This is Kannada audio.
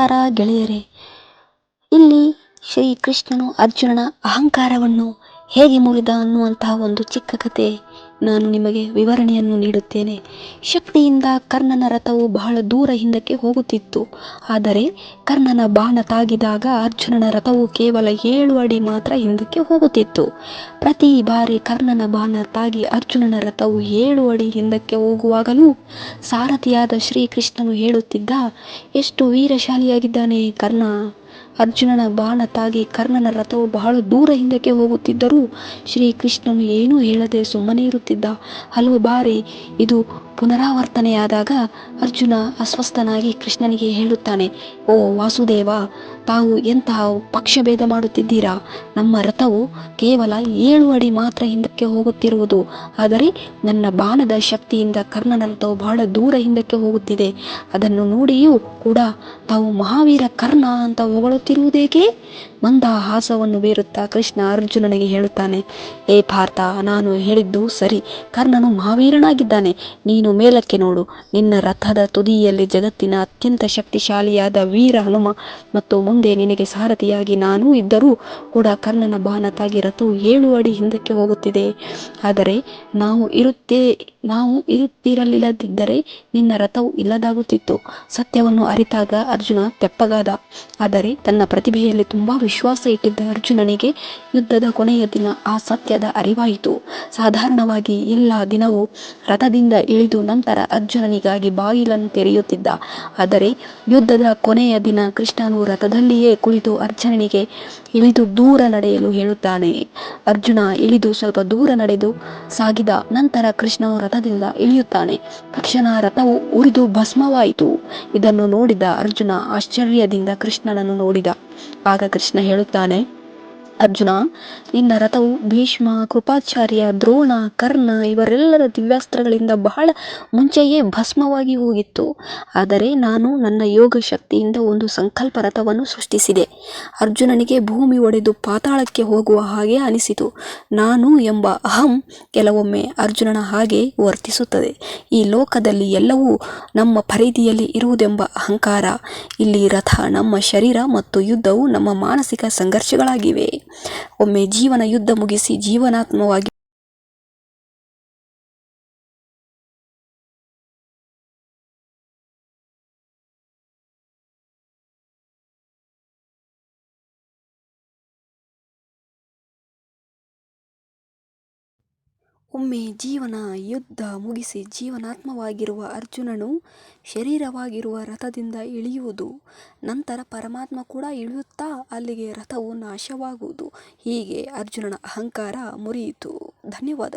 ನಮಸ್ಕಾರ ಗೆಳೆಯರೇ. ಇಲ್ಲಿ ಶ್ರೀಕೃಷ್ಣನು ಅರ್ಜುನನ ಅಹಂಕಾರವನ್ನು ಹೇಗೆ ಮುರಿದ ಅನ್ನುವಂತಹ ಒಂದು ಚಿಕ್ಕ ಕತೆ ನಾನು ನಿಮಗೆ ವಿವರಣೆಯನ್ನು ನೀಡುತ್ತೇನೆ. ಶಕ್ತಿಯಿಂದ ಕರ್ಣನ ರಥವು ಬಹಳ ದೂರ ಹಿಂದಕ್ಕೆ ಹೋಗುತ್ತಿತ್ತು. ಆದರೆ ಕರ್ಣನ ಬಾಣ ತಾಗಿದಾಗ ಅರ್ಜುನನ ರಥವು ಕೇವಲ ಏಳು ಅಡಿ ಮಾತ್ರ ಹಿಂದಕ್ಕೆ ಹೋಗುತ್ತಿತ್ತು. ಪ್ರತಿ ಬಾರಿ ಕರ್ಣನ ಬಾಣ ತಾಗಿ ಅರ್ಜುನನ ರಥವು ಏಳು ಅಡಿ ಹಿಂದಕ್ಕೆ ಹೋಗುವಾಗಲೂ ಸಾರಥಿಯಾದ ಶ್ರೀಕೃಷ್ಣನು ಹೇಳುತ್ತಿದ್ದ, ಎಷ್ಟು ವೀರಶಾಲಿಯಾಗಿದ್ದಾನೆ ಕರ್ಣ! ಅರ್ಜುನನ ಬಾಣ ತಾಗಿ ಕರ್ಣನ ರಥವು ಬಹಳ ದೂರ ಹಿಂದಕ್ಕೆ ಹೋಗುತ್ತಿದ್ದರೂ ಶ್ರೀಕೃಷ್ಣನು ಏನೂ ಹೇಳದೆ ಸುಮ್ಮನೆ ಇರುತ್ತಿದ್ದ. ಹಲವು ಬಾರಿ ಇದು ಪುನರಾವರ್ತನೆಯಾದಾಗ ಅರ್ಜುನ ಅಸ್ವಸ್ಥನಾಗಿ ಕೃಷ್ಣನಿಗೆ ಹೇಳುತ್ತಾನೆ, ಓ ವಾಸುದೇವ, ತಾವು ಎಂತಹ ಪಕ್ಷಭೇದ ಮಾಡುತ್ತಿದ್ದೀರಾ? ನಮ್ಮ ರಥವು ಕೇವಲ ಏಳು ಅಡಿ ಮಾತ್ರ ಹಿಂದಕ್ಕೆ ಹೋಗುತ್ತಿರುವುದು. ಆದರೆ ನನ್ನ ಬಾಣದ ಶಕ್ತಿಯಿಂದ ಕರ್ಣನ ಬಹಳ ದೂರ ಹಿಂದಕ್ಕೆ ಹೋಗುತ್ತಿದೆ. ಅದನ್ನು ನೋಡಿಯೂ ಕೂಡ ತಾವು ಮಹಾವೀರ ಕರ್ಣ ಅಂತ ಹೊಗಳುತ್ತಿರುವುದೇಕೆ? ಮಂದಹಾಸವನ್ನು ಬೀರುತ್ತಾ ಕೃಷ್ಣ ಅರ್ಜುನನಿಗೆ ಹೇಳುತ್ತಾನೆ, ಏ ಪಾರ್ಥ, ನಾನು ಹೇಳಿದ್ದು ಸರಿ. ಕರ್ಣನು ಮಹಾವೀರನಾಗಿದ್ದಾನೆ. ನೀನು ಮೇಲಕ್ಕೆ ನೋಡು. ನಿನ್ನ ರಥದ ತುದಿಯಲ್ಲಿ ಜಗತ್ತಿನ ಅತ್ಯಂತ ಶಕ್ತಿಶಾಲಿಯಾದ ವೀರ ಹನುಮ ಮತ್ತು ಮುಂದೆ ನಿನಗೆ ಸಾರಥಿಯಾಗಿ ನಾನು ಇದ್ದರೂ ಕೂಡ ಕರ್ಣನ ಬಾಣ ತಾಗಿ ರಥವು ಏಳು ಅಡಿ ಹಿಂದಕ್ಕೆ ಹೋಗುತ್ತಿದೆ. ಆದರೆ ನಾವು ಇರುತ್ತೇ, ನಾವು ಇರುತ್ತಿರಲಿಲ್ಲದಿದ್ದರೆ ನಿನ್ನ ರಥವು ಇಲ್ಲದಾಗುತ್ತಿತ್ತು. ಸತ್ಯವನ್ನು ಅರಿತಾಗ ಅರ್ಜುನ ತೆಪ್ಪಗಾದ. ಆದರೆ ತನ್ನ ಪ್ರತಿಭೆಯಲ್ಲಿ ತುಂಬಾ ವಿಶ್ವಾಸ ಇಟ್ಟಿದ್ದ ಅರ್ಜುನನಿಗೆ ಯುದ್ಧದ ಕೊನೆಯ ದಿನ ಆ ಸತ್ಯದ ಅರಿವಾಯಿತು. ಸಾಧಾರಣವಾಗಿ ಎಲ್ಲ ದಿನವೂ ರಥದಿಂದ ಇಳಿದು ನಂತರ ಅರ್ಜುನನಿಗಾಗಿ ಬಾಗಿಲನ್ನು ತೆರೆಯುತ್ತಿದ್ದ. ಆದರೆ ಯುದ್ಧದ ಕೊನೆಯ ದಿನ ಕೃಷ್ಣನು ರಥದಲ್ಲಿಯೇ ಕುಳಿತು ಅರ್ಜುನನಿಗೆ ಇಳಿದು ದೂರ ನಡೆಯಲು ಹೇಳುತ್ತಾನೆ. ಅರ್ಜುನ ಇಳಿದು ಸ್ವಲ್ಪ ದೂರ ನಡೆದು ಸಾಗಿದ ನಂತರ ಕೃಷ್ಣನು ರಥದಿಂದ ಇಳಿಯುತ್ತಾನೆ. ತಕ್ಷಣ ರಥವು ಉರಿದು ಭಸ್ಮವಾಯಿತು. ಇದನ್ನು ನೋಡಿದ ಅರ್ಜುನ ಆಶ್ಚರ್ಯದಿಂದ ಕೃಷ್ಣನನ್ನು ನೋಡಿದ. ಆಗ ಕೃಷ್ಣ ಹೇಳುತ್ತಾನೆ ಅರ್ಜುನ, ನಿನ್ನ ರಥವು ಭೀಷ್ಮ, ಕೃಪಾಚಾರ್ಯ, ದ್ರೋಣ, ಕರ್ಣ ಇವರೆಲ್ಲರ ದಿವ್ಯಾಸ್ತ್ರಗಳಿಂದ ಬಹಳ ಮುಂಚೆಯೇ ಭಸ್ಮವಾಗಿ ಹೋಗಿತ್ತು. ಆದರೆ ನಾನು ನನ್ನ ಯೋಗ ಶಕ್ತಿಯಿಂದ ಒಂದು ಸಂಕಲ್ಪ ರಥವನ್ನು ಸೃಷ್ಟಿಸಿದೆ. ಅರ್ಜುನನಿಗೆ ಭೂಮಿ ಒಡೆದು ಪಾತಾಳಕ್ಕೆ ಹೋಗುವ ಹಾಗೆ ಅನಿಸಿತು. ನಾನು ಎಂಬ ಅಹಂ ಕೆಲವೊಮ್ಮೆ ಅರ್ಜುನನ ಹಾಗೆ ವರ್ತಿಸುತ್ತದೆ. ಈ ಲೋಕದಲ್ಲಿ ಎಲ್ಲವೂ ನಮ್ಮ ಪರಿಧಿಯಲ್ಲಿ ಇರುವುದೆಂಬ ಅಹಂಕಾರ. ಇಲ್ಲಿ ರಥ ನಮ್ಮ ಶರೀರ ಮತ್ತು ಯುದ್ಧವು ನಮ್ಮ ಮಾನಸಿಕ ಸಂಘರ್ಷಗಳಾಗಿವೆ. ಒಮ್ಮೆ ಜೀವನ ಯುದ್ಧ ಮುಗಿಸಿ ಜೀವನಾತ್ಮವಾಗಿ ಒಮ್ಮೆ ಜೀವನ, ಯುದ್ಧ ಮುಗಿಸಿ ಜೀವನಾತ್ಮವಾಗಿರುವ ಅರ್ಜುನನು ಶರೀರವಾಗಿರುವ ರಥದಿಂದ ಇಳಿಯುವುದು, ನಂತರ ಪರಮಾತ್ಮ ಕೂಡ ಇಳಿಯುತ್ತಾ ಅಲ್ಲಿಗೆ ರಥವು ನಾಶವಾಗುವುದು. ಹೀಗೆ ಅರ್ಜುನನ ಅಹಂಕಾರ ಮುರಿಯಿತು. ಧನ್ಯವಾದ